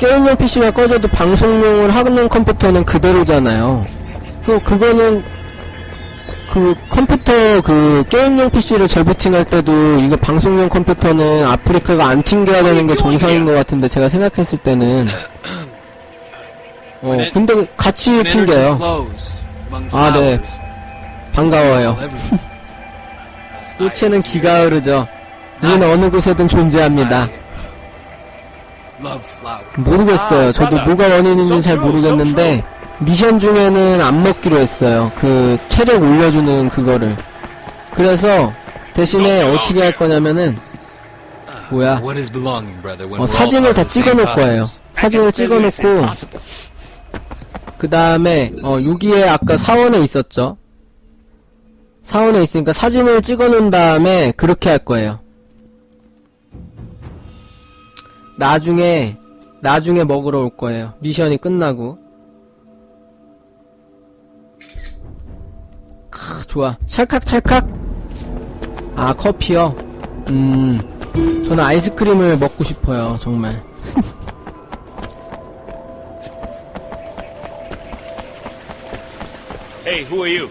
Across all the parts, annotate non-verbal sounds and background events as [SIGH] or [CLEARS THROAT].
게임용 PC가 꺼져도 방송용을 하는 컴퓨터는 그대로잖아요. 그 그거는 그 컴퓨터 그 게임용 PC를 재부팅할 때도 이거 방송용 컴퓨터는 아프리카가 안 튕겨야 되는 게 정상인 것 같은데 제가 생각했을 때는 어 근데 같이 튕겨요. 아, 네. 반가워요. [LAUGHS] 꽃에는 기가 흐르죠. 우리는 어느 곳에든 존재합니다. 모르겠어요. 저도 뭐가 원인인지 잘 모르겠는데 미션 중에는 안 먹기로 했어요. 그 체력 올려주는 그거를. 그래서 대신에 어떻게 할 거냐면은 뭐야? Brother? When 어, 사진을 다 찍어놓을 거예요. 사진을 찍어놓고 그 다음에 어 여기에 아까 사원에 있었죠. 사원에 있으니까 사진을 찍어놓은 다음에 그렇게 할 거예요. 나중에 나중에 먹으러 올 거예요. 미션이 끝나고. 크, 좋아. 찰칵 찰칵. 아 커피요. 음. 저는 아이스크림을 먹고 싶어요. 정말. Hey, who are you?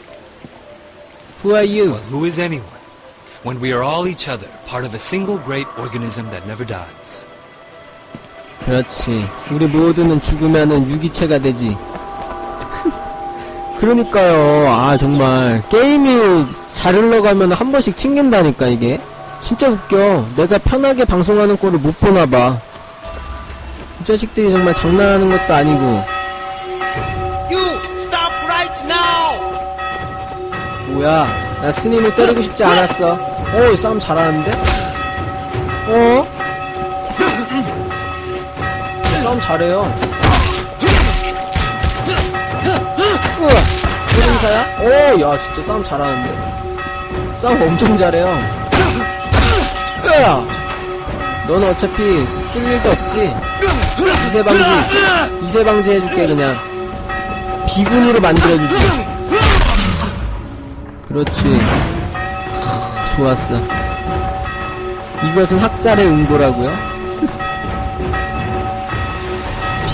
Who are you? Well, who is anyone? When we are all each other, part of a single great organism that never dies. 그렇지. 우리 모두는 죽으면은 유기체가 되지. [LAUGHS] 그러니까요. 아, 정말. 게임이 잘 흘러가면 한 번씩 튕긴다니까, 이게. 진짜 웃겨. 내가 편하게 방송하는 꼴을 못 보나봐. 이 자식들이 정말 장난하는 것도 아니고. 뭐야. 나 스님을 때리고 싶지 않았어. 어, 이 싸움 잘하는데? 어? 싸움 잘해요. 조종사야? 오, 야, 진짜 싸움 잘하는데. 싸움 엄청 잘해요. 으아! 너는 어차피 쓸 일도 없지? 이세 방지, 이세 방지 해줄게, 그냥. 비군으로 만들어주지. 그렇지. 하, 좋았어. 이것은 학살의 응보라고요?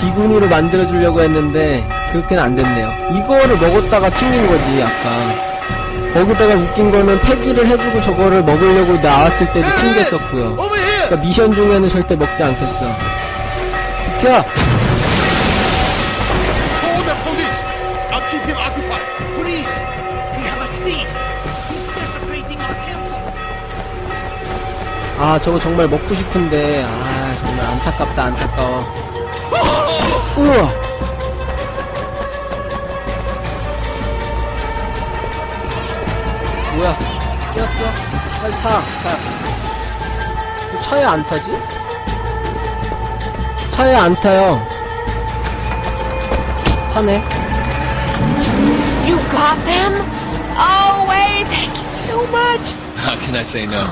비군으로 만들어주려고 했는데 그렇게는 안 됐네요. 이거를 먹었다가 튕긴 거지 아까. 거기다가 웃긴 거는 폐기를 해주고 저거를 먹으려고 나왔을 때도 튕겼었고요. Over here! 그러니까 미션 중에는 절대 먹지 않겠어. 비켜! 아 저거 정말 먹고 싶은데 아 정말 안타깝다 안타까워 우와 뭐야 끼었어? 빨리 타 차. 왜 차에 안 타지? 차에 안 타요 타네 You got them? Oh, wait, thank you so much. How can I say no?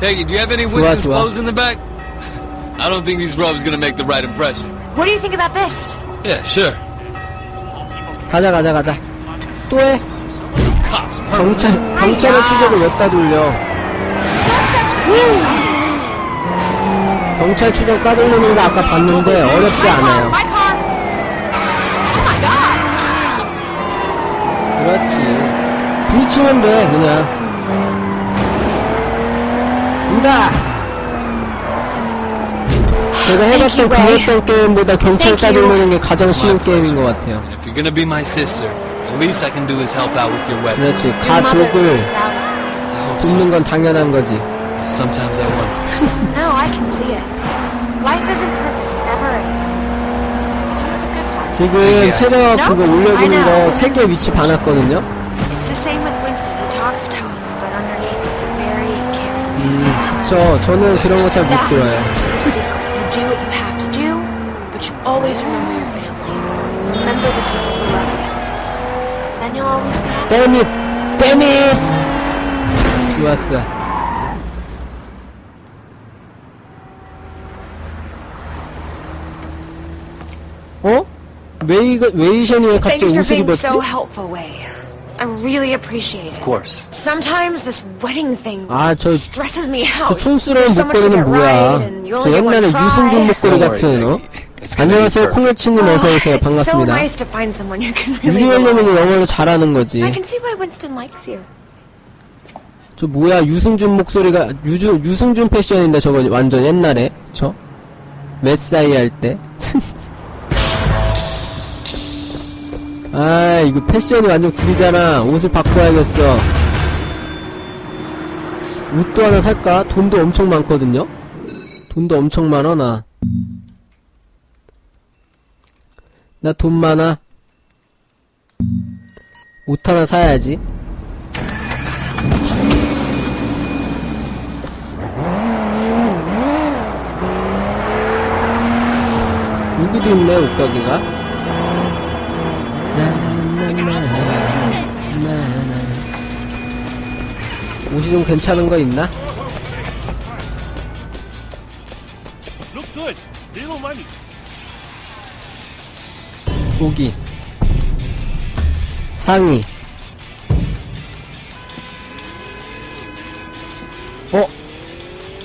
Hey, do you have any Winston's clothes in the back? I don't think these robes gonna make the right impression. What do you think about this? Yeah, sure. 가자 가자 가자 또 해? 경찰 경찰의 추적을 왜다 돌려 경찰 추적 따돌리는 거 아까 봤는데 어렵지 않아요. Oh. 그렇지 부딪히면 돼 그냥 간다 제가 해봤던 그랬던 게임보다 경찰 Thank you. 따돌리는 게 가장 쉬운 게임인. 것 같아요. 그렇지 가족을 돕는. 건 당연한 거지 Sometimes I wonder. No, I can see it. Life isn't perfect. Never is. 지금 야. 체력? 그거 올려주는. 거 세 개 위치 봐놨거든요 It's the same with Winston. He talks tough, but underneath he's very caring. 음, 저 저는 그런 거 잘 못 들어요 땜잇 땜잇 좋았어 어? 웨이가 웨이션이 왜 갑자기 Thanks for 옷을 being 입었지? so helpful, Wei. I really appreciate it. Of course. Sometimes this wedding thing 아, 저, stresses me 저 out. 촌스러운 much to 목걸이는 뭐야. right, and you 저 옛날에 try. 유승준 목걸이 같은, 어? 안녕하세요. 콩여치님 어서 오세요. It's so 반갑습니다. on. 영어를 잘하는 거지. 저 뭐야, 유승준 목소리가, 유주, 유승준 패션인데 저거 완전 옛날에. 저? 메사이 할 때. [LAUGHS] 아, 이거 패션이 완전 구리잖아. 옷을 바꿔야겠어. 옷도 하나 살까? 돈도 엄청 많거든요? 돈도 엄청 많아, 나. 나 돈 많아. 옷 하나 사야지. 여기도 있네, 옷가게가. 옷이 좀 괜찮은 거 있나? 고기 상의 어?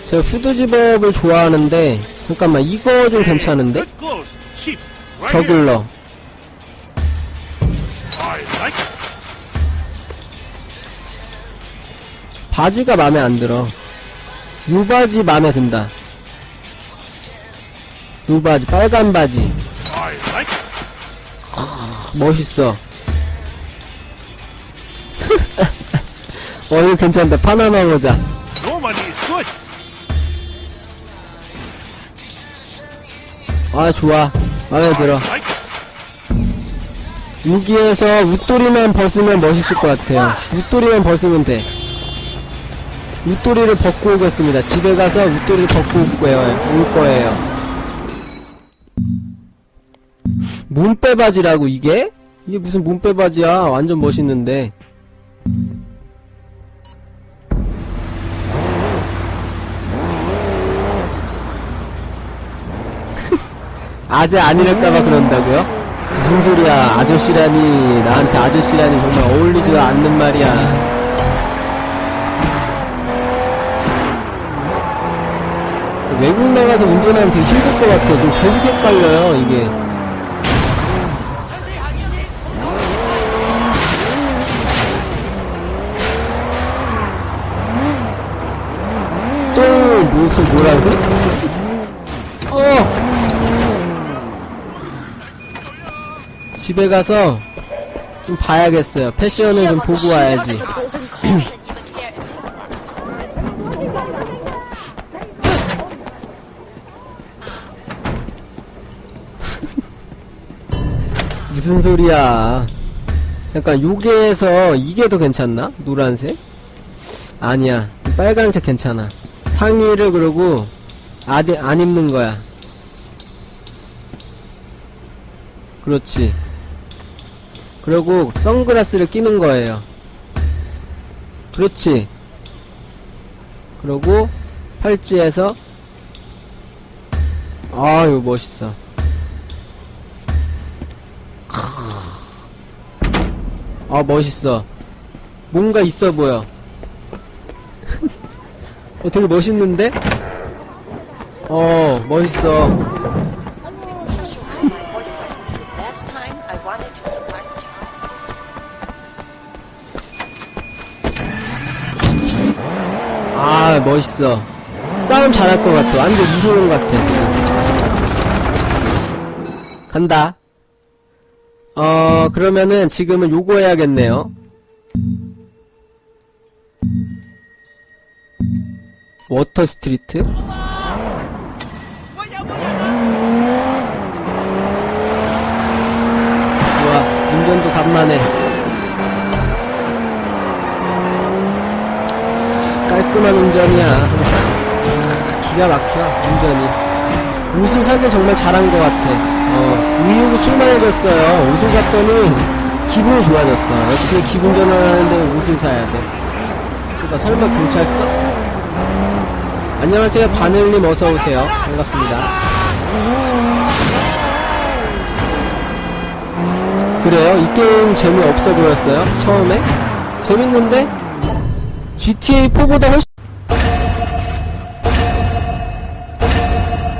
제가 후드집업을 좋아하는데 잠깐만 이거 좀 괜찮은데? 저글러. 바지가 마음에 안 들어 요 바지 마음에 든다 요 바지 빨간 바지. 멋있어 어 이거 괜찮다 파나마 모자. 아 좋아 마음에 들어. 여기에서 웃도리만 벗으면 멋있을 것 같아요. 웃도리만 벗으면 돼. 웃도리를 벗고 오겠습니다. 집에 가서 웃도리를 벗고 올 거예요. 올 거예요. 몸빼 바지라고 이게? 이게 무슨 몸빼 바지야? 완전 멋있는데. [LAUGHS] 아재 아니랄까봐 그런다고요? 무슨 소리야 아저씨라니 나한테 아저씨라니 정말 어울리지도 않는 말이야 저 외국 나가서 운전하면 되게 힘들 것 같아 좀 계속 헷갈려요 이게 무슨 뭐라고? 어! 집에 가서 좀 봐야겠어요. 패션을 좀 보고 와야지. [LAUGHS] 무슨 소리야. 잠깐, 요게에서 이게 더 괜찮나? 노란색? 아니야. 빨간색 괜찮아. 상의를 그러고, 안, 안 입는 거야. 그렇지. 그리고 선글라스를 끼는 거예요. 그렇지. 그리고 팔찌에서 아유 멋있어. 아 멋있어. 뭔가 있어 보여. 어 되게 멋있는데? 어 멋있어. [LAUGHS] 아 멋있어. 싸움 잘할 것 같아. 완전 이소룡 같아. 지금 간다. 어 그러면은 지금은 요거 해야겠네요 워터 스트리트? 좋아 운전도 간만에. 깔끔한 운전이야. 아, 기가 막혀 운전이. 옷을 사기 정말 잘한 것 같아. 어 의욕이 충만해졌어요. 옷을 샀더니 기분이 좋아졌어. 역시 기분 전환하는데 옷을 사야 돼. 제가 설마 경찰서? 안녕하세요 바늘님 어서오세요 반갑습니다 그래요? 이 게임 재미없어 보였어요? 처음에? 재밌는데? GTA 4보다 훨씬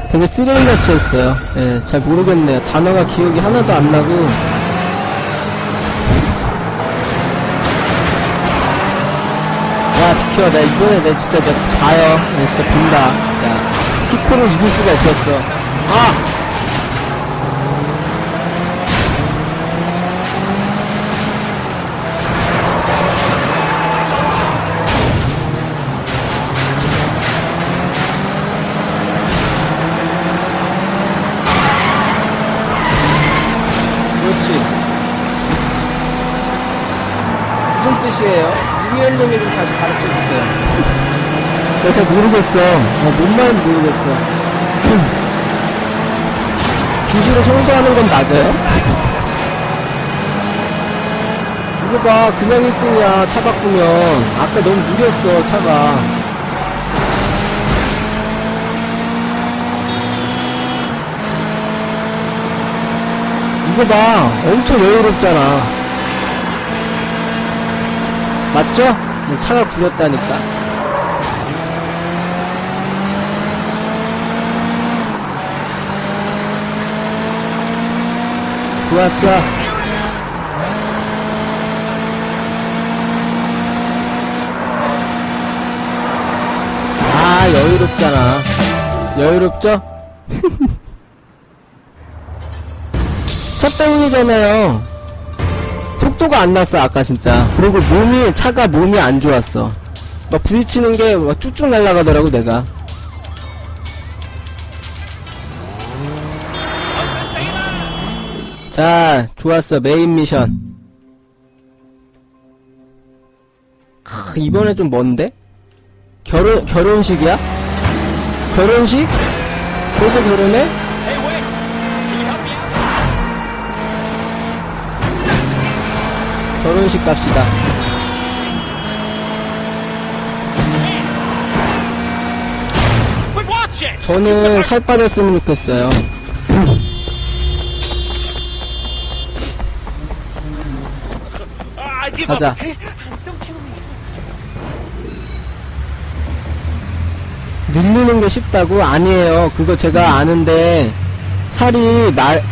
되게 스릴러치 했어요. 예, 잘 모르겠네요. 단어가 기억이 하나도 안 나고. 야, 비켜. 나 이번에 내 진짜 내가 봐요. 내 진짜 본다. 진짜. 티코를 이길 수가 없었어. 아! 그렇지. 무슨 뜻이에요? 좀 다시 가르쳐 주세요. [LAUGHS] 내가 잘 모르겠어. 어, 뭔 말인지 모르겠어. [CLEARS THROAT] 주시로 청소하는 건 맞아요? [LAUGHS] 이거 봐, 그냥 1등이야, 차 바꾸면. 아까 너무 느렸어, 차가. 이거 봐, 엄청 여유롭잖아. 맞죠? 차가 구렸다니까. 좋았어. 아, 여유롭잖아. 여유롭죠? [LAUGHS] 차 때문이잖아요. 속도가 안 났어, 아까 진짜. 그리고 몸이, 차가 몸이 안 좋았어. 막 부딪히는 게 막 쭉쭉 날아가더라고, 내가. 자, 좋았어. 메인 미션. 크, 이번에 좀 먼데? 결혼, 결혼식이야? 결혼식? 벌써 결혼해? 결혼식 갑시다. 저는 살 빠졌으면 좋겠어요. 가자. 늘리는 게 쉽다고? 아니에요. 그거 제가 아는데, 살이 말,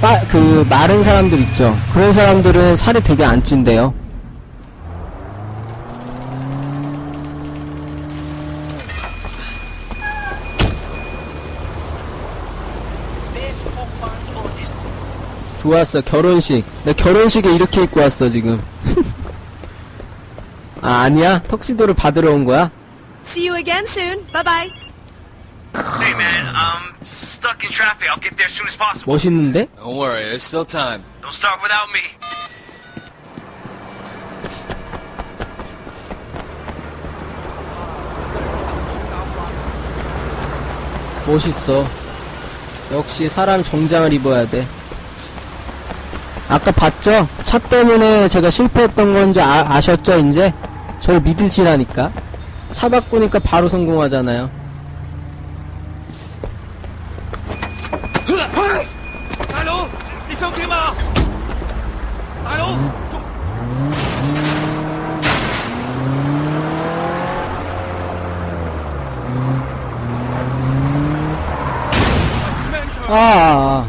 빠, 그, 마른 사람들 있죠. 그런 사람들은 살이 되게 안 찐대요. 좋았어. 결혼식. 나 결혼식에 이렇게 입고 왔어, 지금. [LAUGHS] 아, 아니야? 턱시도를 받으러 온 거야? See you again soon. Bye bye. Hey man, I'm stuck in traffic. I'll get there as soon as possible. 멋있는데? Don't worry, there's still time. Don't start without me. 멋있어. 역시 사람 정장을 입어야 돼. 아까 봤죠? 차 때문에 제가 실패했던 건지 아, 아셨죠, 이제? 저를 믿으시라니까. 차 바꾸니까 바로 성공하잖아요. Allô? Ils sont morts! Allô? 아, 아,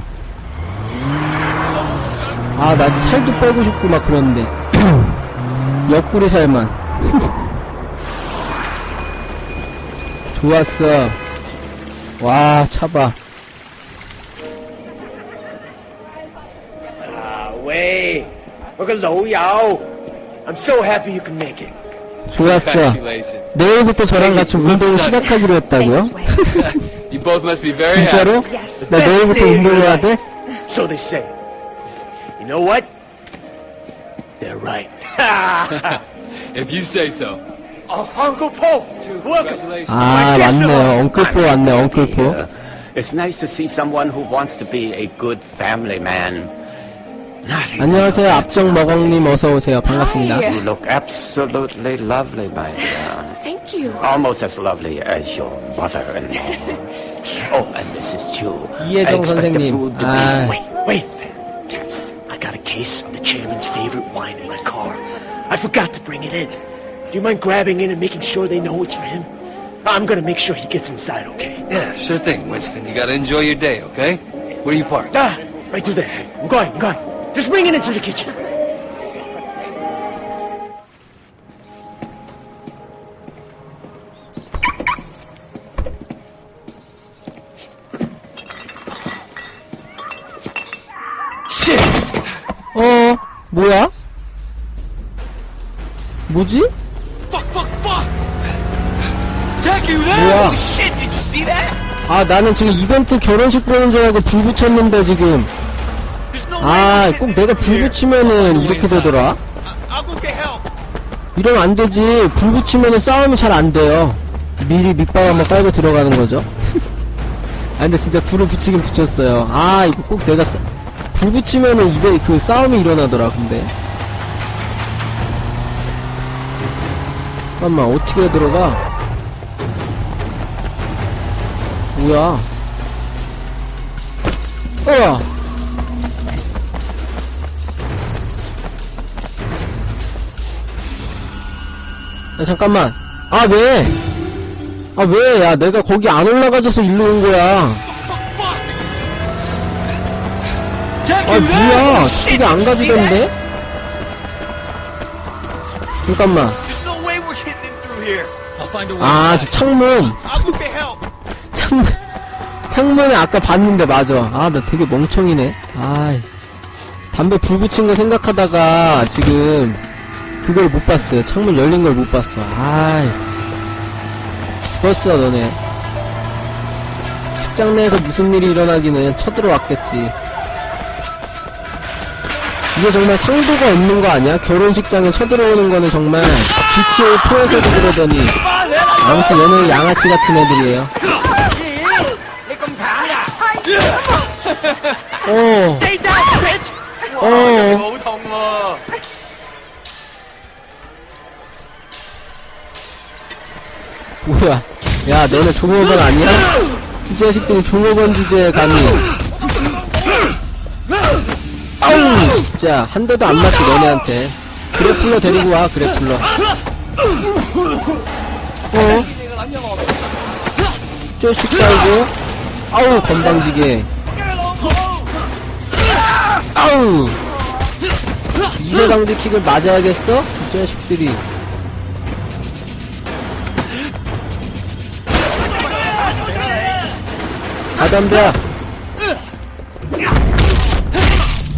아, 나 살도 빼고 싶고 막 그러는데 옆구리 살만 좋았어 와 차봐 way. Look at Lou Yao. I'm so happy you can make it. 좋았어. 내일부터 저랑 같이 운동을 시작하기로 했다고요? you both must be very 진짜로? 나 내일부터 운동해야 돼? So they say. You know what? They're right. [LAUGHS] If you say so. oh, Uncle Paul, welcome. Congratulations. 아, 맞네요. 엉클포 왔네, 엉클포. It's nice to see someone who wants to be a good family man. Not 안녕하세요. 앞정 머걱님 어서오세요. 반갑습니다. You look absolutely lovely, my dear. Thank you. Almost as lovely as your mother-in-law. [LAUGHS] oh, and Mrs. Chu. 이혜정 I expect the 선생님. food to 아, be Wait, wait. fantastic. I got a case I forgot to bring it in. Do you mind grabbing it and making sure they know it's for him? I'm gonna make sure he gets inside, okay? Yeah, sure thing, Winston. You gotta enjoy your day, okay? Where you parked? Ah, right through there. I'm going, I'm going. Just bring it into the kitchen. 뭐지? Fuck, fuck, fuck! Jackie, you there? 뭐야? Shit, did you see that? 아, 나는 지금 이벤트 결혼식 보는 줄 알고 불 붙였는데 지금. 아, 꼭 내가 불 붙이면은 이렇게 되더라. Help. 이러면 안 되지. 불 붙이면은 싸움이 잘 안 돼요. 미리 밑밥 한번 깔고 들어가는 거죠. [LAUGHS] 아, 근데 진짜 불을 붙이긴 붙였어요. 아, 이거 꼭 내가 싸... 불 붙이면은 입에 그 싸움이 일어나더라, 근데. 잠깐만, 어떻게 들어가? 뭐야? 어! 야, 잠깐만. 아, 왜? 아, 왜? 야, 내가 거기 안 올라가져서 일로 온 거야. 아? 뭐야. 이게 안 가지던데? 잠깐만. 아, 저 창문. 창문. 창문에 아까 봤는데, 맞아. 아, 나 되게 멍청이네. 아이. 담배 불 붙인 거 생각하다가, 지금, 그걸 못 봤어요. 창문 열린 걸 못 봤어. 아이. 죽었어, 너네. 식장 내에서 무슨 일이 일어나기는 쳐들어왔겠지. 이게 정말 상도가 없는 거 아니야? 결혼식장에 쳐들어오는 거는 정말 GTA 4에서도 그러더니 아무튼 얘는 양아치 같은 애들이에요. 어. 어. 뭐야? 야, 너네 종업원 아니야? 이 자식들이 종업원 주제에 감히. 진짜, 한 대도 안 맞지, 너네한테. 그래플러 데리고 와, 그래플러. 어? 쪼씩 깔고. 아우, 건방지게. 아우! 이세 방지 킥을 맞아야겠어? 이 자식들이. 가담배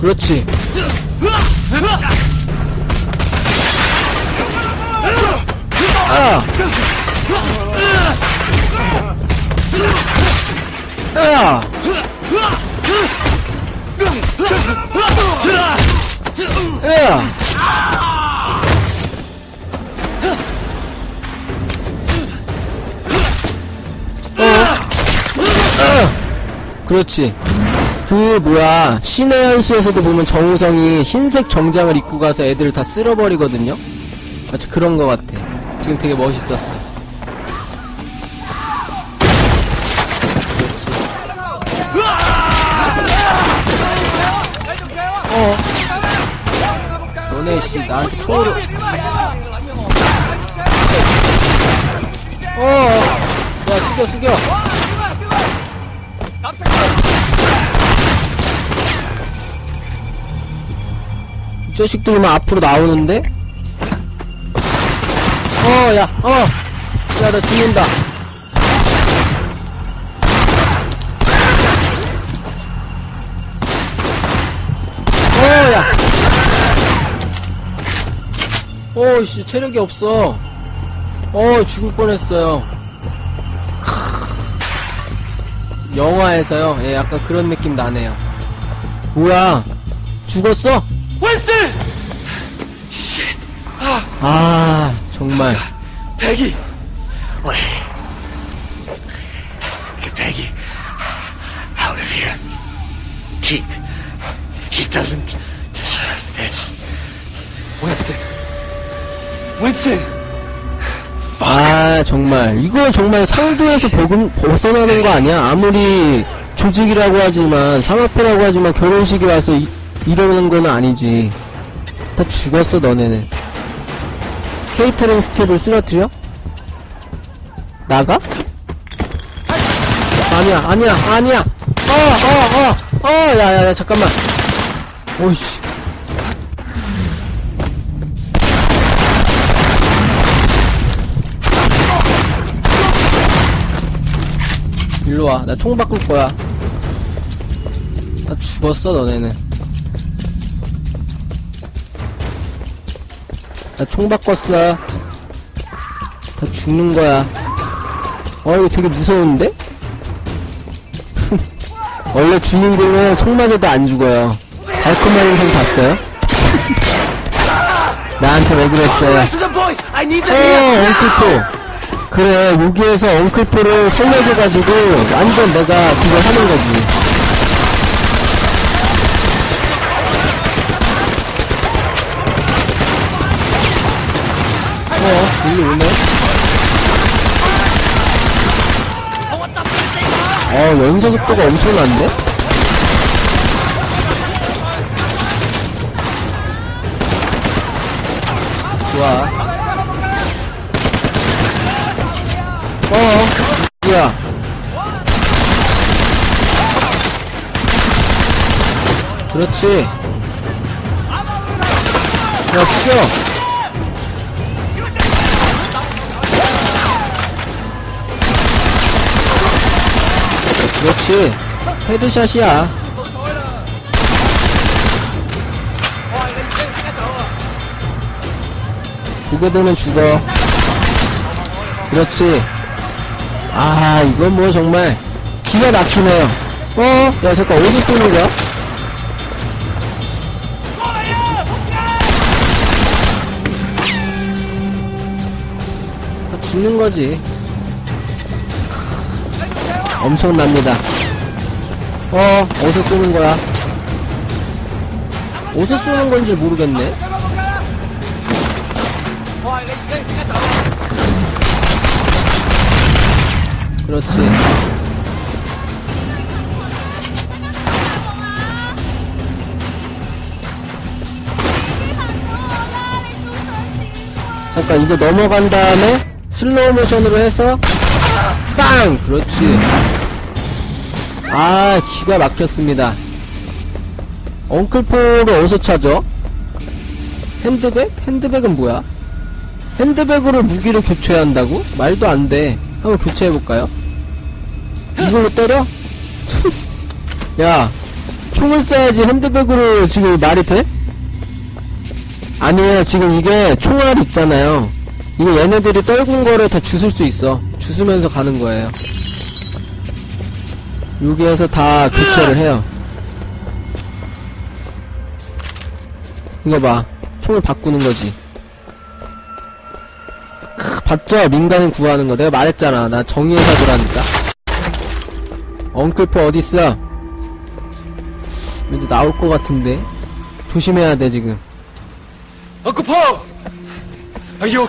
그렇지. 아! 아! 야! 어? 그렇지. 그 뭐야 신의 한수에서도 보면 정우성이 흰색 정장을 입고 가서 애들을 다 쓸어버리거든요. 마치 그런 거 같아. 지금 되게 멋있었어. 어. 너네 씨 나한테 총으로. 어. 야 숙여 숙여. 자식들만 앞으로 나오는데? 어, 야, 어! 야, 나 죽는다. 어, 야! 어, 씨, 체력이 없어. 어, 죽을 뻔했어요. 크. 영화에서요, 예, 약간 그런 느낌 나네요. 뭐야? 죽었어? Winston! 아, 정말. Peggy! Wait. Get Peggy out of here. She. She doesn't deserve this. Winston. Winston! 아, 정말. 이거 정말 상도에서 벗은, 벗어나는 거 아니야? 아무리 조직이라고 하지만, 상업회라고 하지만, 결혼식에 와서 이, 이러는 건 아니지. 다 죽었어, 너네는. 케이터링 스텝을 쓰러뜨려? 나가? 아니야, 아니야, 아니야! 어, 어, 어! 어, 야, 야, 야, 잠깐만. 오이씨. 일로 와. 나 총 바꿀 거야. 다 죽었어, 너네는. 나 총 바꿨어. 다 죽는 거야. 어, 이거 되게 무서운데? [LAUGHS] 원래 주인공은 총 맞아도 안 죽어요. 달콤한 인생 봤어요? [LAUGHS] 나한테 왜 그랬어요? 어, 엉클포. 그래, 여기에서 엉클포를 살려줘가지고, 완전 내가 그거 하는 거지. 어, 일로 오네? 어, 연사 속도가 엄청난데? 좋아. 어, 뭐야. 그렇지. 야, 죽여! 그렇지. 헤드샷이야. 고개도는 죽어. 그렇지. 아, 이건 뭐 정말 기가 막히네요. 어? 야, 잠깐, 어디 쏘는 거야? 다 죽는 거지. 엄청납니다. 어, 어디서 쏘는 거야? 어디서 쏘는 건지 모르겠네. 그렇지. 잠깐, 이거 넘어간 다음에 슬로우 모션으로 해서 빵! 그렇지. 아, 기가 막혔습니다. 엉클포를 어디서 찾아? 핸드백? 핸드백은 뭐야? 핸드백으로 무기를 교체해야 한다고? 말도 안 돼. 한번 교체해볼까요? 이걸로 때려? [LAUGHS] 야, 총을 쏴야지 핸드백으로 지금 말이 돼? 아니에요, 지금 이게 총알 있잖아요. 이거 얘네들이 떨군 거를 다 주술 수 있어. 주스면서 가는 거예요. 여기에서 다 교체를 해요. 이거 봐. 총을 바꾸는 거지. 크, 봤죠? 민간인 구하는 거. 내가 말했잖아. 나 정의의 사도라니까. 엉클포 어딨어? 얘도 나올 것 같은데. 조심해야 돼, 지금. Are you